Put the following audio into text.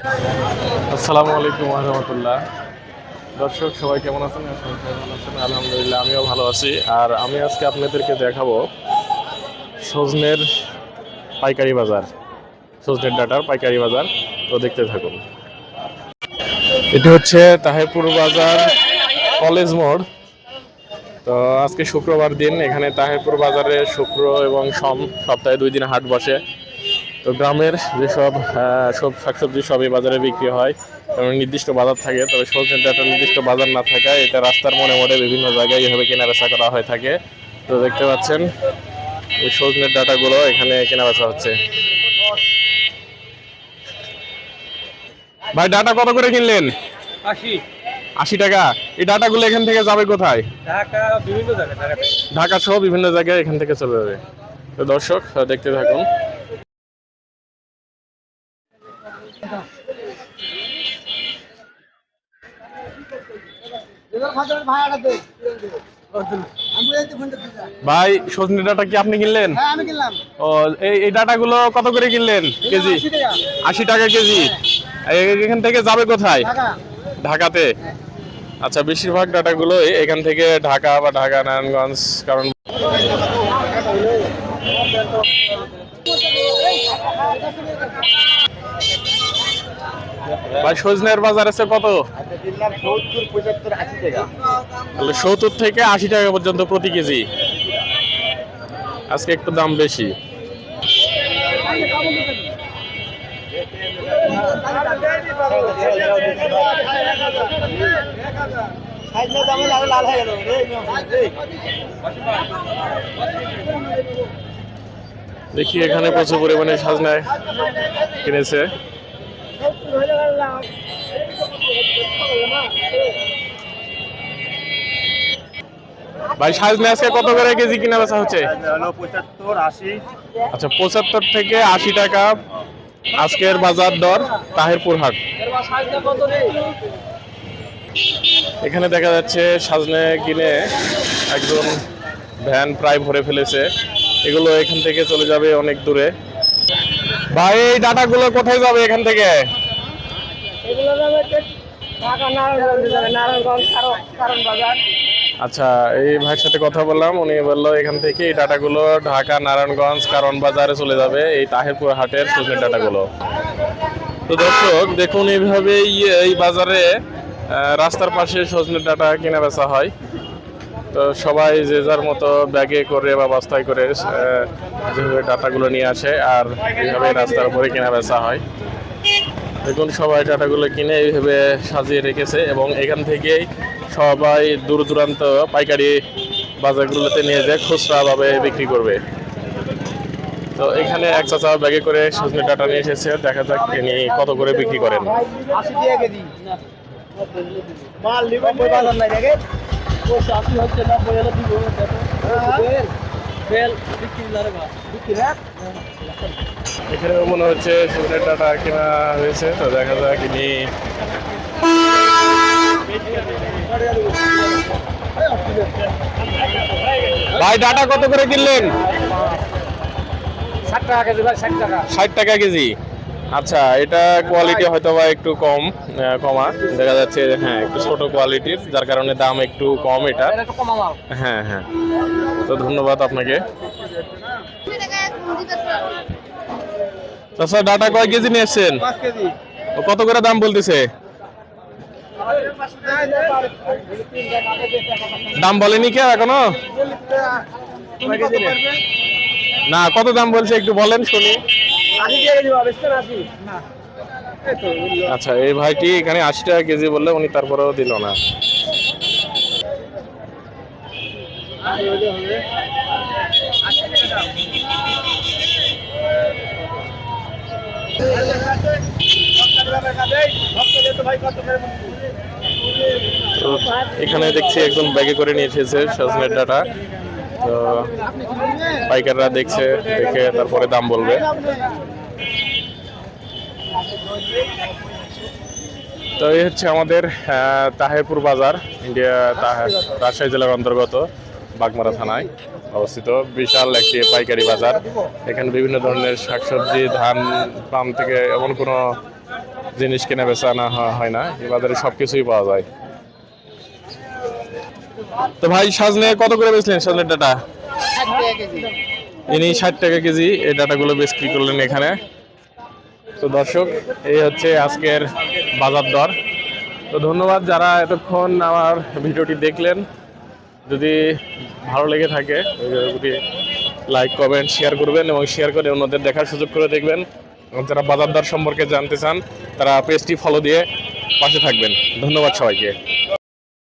আসসালামু আলাইকুম রহমতুল্লাহ। দর্শক, সবাই কেমন আছেন? ভালো আছেন। আলহামদুলিল্লাহ, আমিও ভালো আছি। আর আমি আজকে আপনাদেরকে দেখাবো সজনের পাইকারি বাজার, সজনের ডাটার পাইকারি বাজার। তো দেখতে থাকুন। এটি হচ্ছে তাহেরপুর বাজার কলেজ মোড়। তো আজকে শুক্রবার দিন, এখানে তাহেরপুর বাজারে শুক্র এবং সোম সপ্তাহে দুই দিন হাট বসে। তো গ্রামের যেসব সব শাকসবজি সবই বাজারে বিক্রি হয় এবং নির্দিষ্ট বাজার থাকে তবে সজনের ডাটার নির্দিষ্ট বাজার না থাকায় এটা রাস্তার মোড়ে মোড়ে বিভিন্ন জায়গায় এভাবে কেনা বেচা করা হয়ে থাকে। তো দেখতে পাচ্ছেন ওই সজনের ডাটাগুলো এখানে কেনা বেচা হচ্ছে। ভাই ডাটা কত করে কিনলেন? আশি। আশি টাকা। এই ডাটাগুলো এখান থেকে যাবে কোথায়? ঢাকা বিভিন্ন জায়গায় ঢাকা সহ বিভিন্ন জায়গায় এখান থেকে চলে যাবে। তো দর্শক দেখতে থাকুন। ভাই, সজনে ডাটা কি আপনি কিনলেন? ও, এই এই ডাটাগুলো কত করে কিনলেন কেজি? আশি টাকা কেজি। এখান থেকে যাবে কোথায়? ঢাকাতে? আচ্ছা বেশিরভাগ ডাটাগুলো এখান থেকে ঢাকা বা ঢাকা, নারায়ণগঞ্জ, কারণ ভাই, সজনের বাজার আছে কত? তাহলে সত্তর থেকে আশি টাকা পর্যন্ত প্রতি কেজি। আজকে একটু দাম বেশি। দেখি এখানে প্রচুর পরিমাণে সাজনায় কিনেছে। ভাই সাজনা আজকে কত করে কেজি কিনা বেচা হচ্ছে? আচ্ছা পঁচাত্তর থেকে আশি টাকা আজকের বাজার দর তাহেরপুর হাট। এখানে দেখা যাচ্ছে সাজনে কিনে একজন ভ্যান প্রায় ভরে ফেলেছে। এগুলো এখান থেকে চলে যাবে অনেক দূরে। ভাই এই ডাটাগুলো কোথায় যাবে এখান থেকে? আচ্ছা এই ভাইয়ের সাথে কথা বললাম, উনি বলল এখান থেকে এই ডাটাগুলো ঢাকা, নারায়ণগঞ্জ কারণ বাজারে চলে যাবে, এই তাহেরপুর হাটের সজনে ডাটাগুলো। তো দর্শক, দেখুন এইভাবে এই বাজারে রাস্তার পাশে সজনে ডাটা কেনা বেচা হয়। তো সবাই যে যার মতো ব্যাগে করে বা বস্তায় করে যেভাবে ডাটাগুলো নিয়ে আসে, আর এইভাবে রাস্তার উপরে কেনা বেচা হয়। দেখুন সবাই ডাটাগুলো কিনে এইভাবে সাজিয়ে রেখেছে এবং এখান থেকেই সবাই দূর দূরান্ত পাইকারি বাজারগুলোতে নিয়ে যায় খুচরাভাবে বিক্রি করবে। তো এখানে এক চাচা ব্যাগে করে সজনে ডাটা নিয়ে এসেছে দেখা যাক তিনি কত করে বিক্রি করেন। মাল বাজার নাই এখানে মনে হচ্ছে সজনে ডাটা কেনা হয়েছে তো দেখা যাক ইনি ভাই ডাটা কত করে কিনলেন? ষাট টাকা কেজি ভাই ষাট টাকা। ষাট টাকা কেজি? আচ্ছা এটা কোয়ালিটি হয়তো বা একটু কম কমা। দেখা যাচ্ছে হ্যাঁ একটু ছোট কোয়ালিটির যার কারণে দাম একটু কম এটা। হ্যাঁ হ্যাঁ। তো ধন্যবাদ আপনাকে। আচ্ছা ডাটা কয় কেজি নিয়ে এসছেন? কত করে দাম বলতেছে? দাম বলেনি কেউ এখনও? না কত দাম বলছে একটু বলেন শুনি। আচ্ছা এই ভাইটি এখানে আশি টাকা কেজি বললে উনি তারপরেও দিল না। এখানে দেখছি একজন ব্যাগে করে নিয়ে এসেছে সজনের ডাটা। তো পাইকাররা দেখছে, দেখে তারপরে দাম বলবে। তো এই হচ্ছে আমাদের তাহেরপুর বাজার, ইন্ডিয়া রাজশাহী জেলার অন্তর্গত, বাগমারা থানায় অবস্থিত। বিশাল একটি পাইকারি বাজার। এখানে বিভিন্ন ধরনের শাকসবজি, ধান, পাম থেকে এমন কোনো জিনিস কেনা বেচা না হয় না। এই বাজারে সব কিছুই পাওয়া যায়। তো ভাই সাজনে কত করে বেচলেন সাজনের ডাটা? ইনি ষাট টাকা কেজি এই ডাটাগুলো বিক্রি করলেন এখানে। তো দর্শক এই হচ্ছে আজকের বাজার দর। তো ধন্যবাদ যারা এতক্ষণ আমার ভিডিওটি দেখলেন। যদি ভালো লেগে থাকে ভিডিওটি লাইক কমেন্ট শেয়ার করবেন এবং শেয়ার করে অন্যদের দেখার সুযোগ করে দেখবেন। এবং যারা বাজার দর সম্পর্কে জানতে চান তারা পেজটি ফলো দিয়ে পাশে থাকবেন। ধন্যবাদ সবাইকে।